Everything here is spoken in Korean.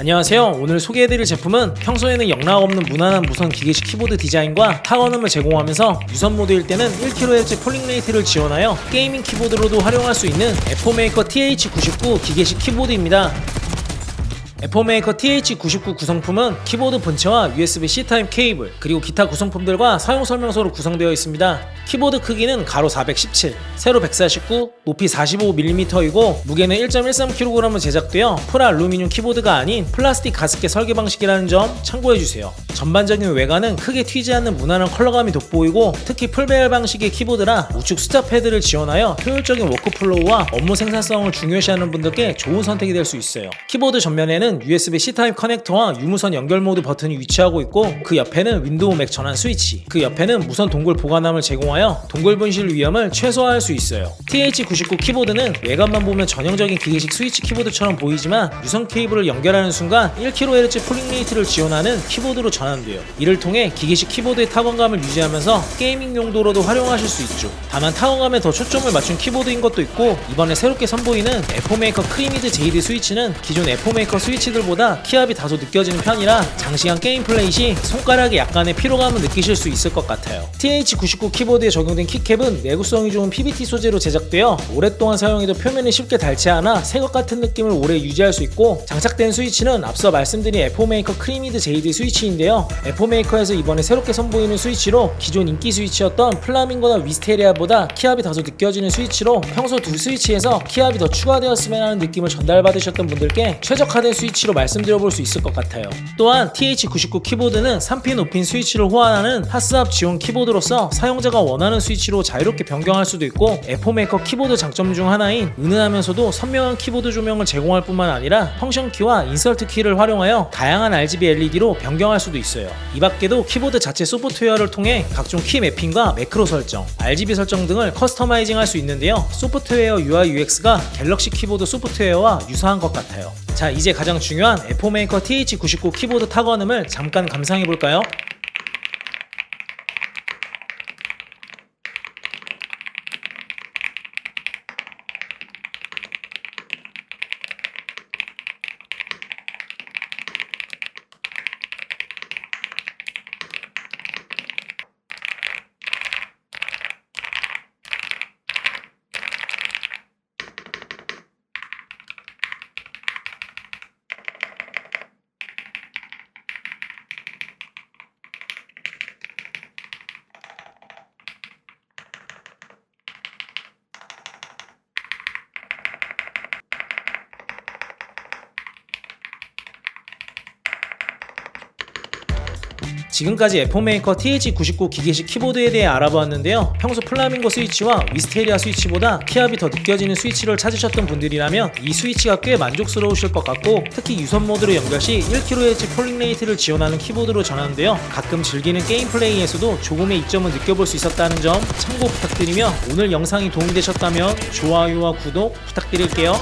안녕하세요. 오늘 소개해드릴 제품은 평소에는 영락 없는 무난한 무선 기계식 키보드 디자인과 타원음을 제공하면서 유선 모드일 때는 1kHz 폴링 레이트를 지원하여 게이밍 키보드로도 활용할 수 있는 에포메이커 TH99 기계식 키보드입니다. 에포메이커 TH99 구성품은 키보드 본체와 USB-C 타입 케이블 그리고 기타 구성품들과 사용 설명서로 구성되어 있습니다. 키보드 크기는 가로 417, 세로 149, 높이 45mm이고 무게는 1.13kg으로 제작되어 풀알루미늄 키보드가 아닌 플라스틱 가습기 설계 방식이라는 점 참고해 주세요. 전반적인 외관은 크게 튀지 않는 무난한 컬러감이 돋보이고 특히 풀배열 방식의 키보드라 우측 숫자 패드를 지원하여 효율적인 워크플로우와 업무 생산성을 중요시하는 분들께 좋은 선택이 될 수 있어요. 키보드 전면에는 USB-C 타입 커넥터와 유무선 연결 모드 버튼이 위치하고 있고 그 옆에는 윈도우 맥 전환 스위치, 그 옆에는 무선 동굴 보관함을 제공하여 동굴 분실 위험을 최소화할 수 있어요. TH99 키보드는 외관만 보면 전형적인 기계식 스위치 키보드처럼 보이지만 유선 케이블을 연결하는 순간 1kHz 폴링 레이트를 지원하는 키보드로 전환돼요. 이를 통해 기계식 키보드의 타건감을 유지하면서 게이밍 용도로도 활용하실 수 있죠. 다만 타건감에 더 초점을 맞춘 키보드인 것도 있고 이번에 새롭게 선보이는 에포메이커 크리미드 JD 스위치는 기존 에포메이커 스위치 들보다 키압이 다소 느껴지는 편이라 장시간 게임 플레이 시 손가락에 약간의 피로감을 느끼실 수 있을 것 같아요. TH99 키보드에 적용된 키캡은 내구성이 좋은 PBT 소재로 제작되어 오랫동안 사용해도 표면이 쉽게 닳지 않아 새것 같은 느낌을 오래 유지할 수 있고 장착된 스위치는 앞서 말씀드린 에포메이커 크리미드 JD 스위치인데요. 에포메이커에서 이번에 새롭게 선보이는 스위치로 기존 인기 스위치였던 플라밍고나 위스테리아보다 키압이 다소 느껴지는 스위치로 평소 두 스위치에서 키압이 더 추가되었으면 하는 느낌을 전달받으셨던 분들께 최적화된 스위치 로 말씀드려볼 수 있을 것 같아요. 또한 TH99 키보드는 3핀 5핀 스위치를 호환하는 파스압 지원 키보드로서 사용자가 원하는 스위치로 자유롭게 변경할 수도 있고 에포메이커 키보드 장점 중 하나인 은은하면서도 선명한 키보드 조명을 제공할 뿐만 아니라 펑션 키와 인설트 키를 활용하여 다양한 RGB LED로 변경할 수도 있어요. 이 밖에도 키보드 자체 소프트웨어를 통해 각종 키 매핑과 매크로 설정, RGB 설정 등을 커스터마이징 할 수 있는데요. 소프트웨어 UI UX가 갤럭시 키보드 소프트웨어와 유사한 것 같아요. 자, 이제 가장 중요한 에포메이커 TH99 키보드 타건음을 잠깐 감상해 볼까요? 지금까지 에포메이커 TH99 기계식 키보드에 대해 알아보았는데요. 평소 플라밍고 스위치와 위스테리아 스위치보다 키압이 더 느껴지는 스위치를 찾으셨던 분들이라면 이 스위치가 꽤 만족스러우실 것 같고 특히 유선 모드로 연결 시 1kHz 폴링 레이트를 지원하는 키보드로 전하는데요. 가끔 즐기는 게임 플레이에서도 조금의 이점을 느껴볼 수 있었다는 점 참고 부탁드리며 오늘 영상이 도움되셨다면 좋아요와 구독 부탁드릴게요.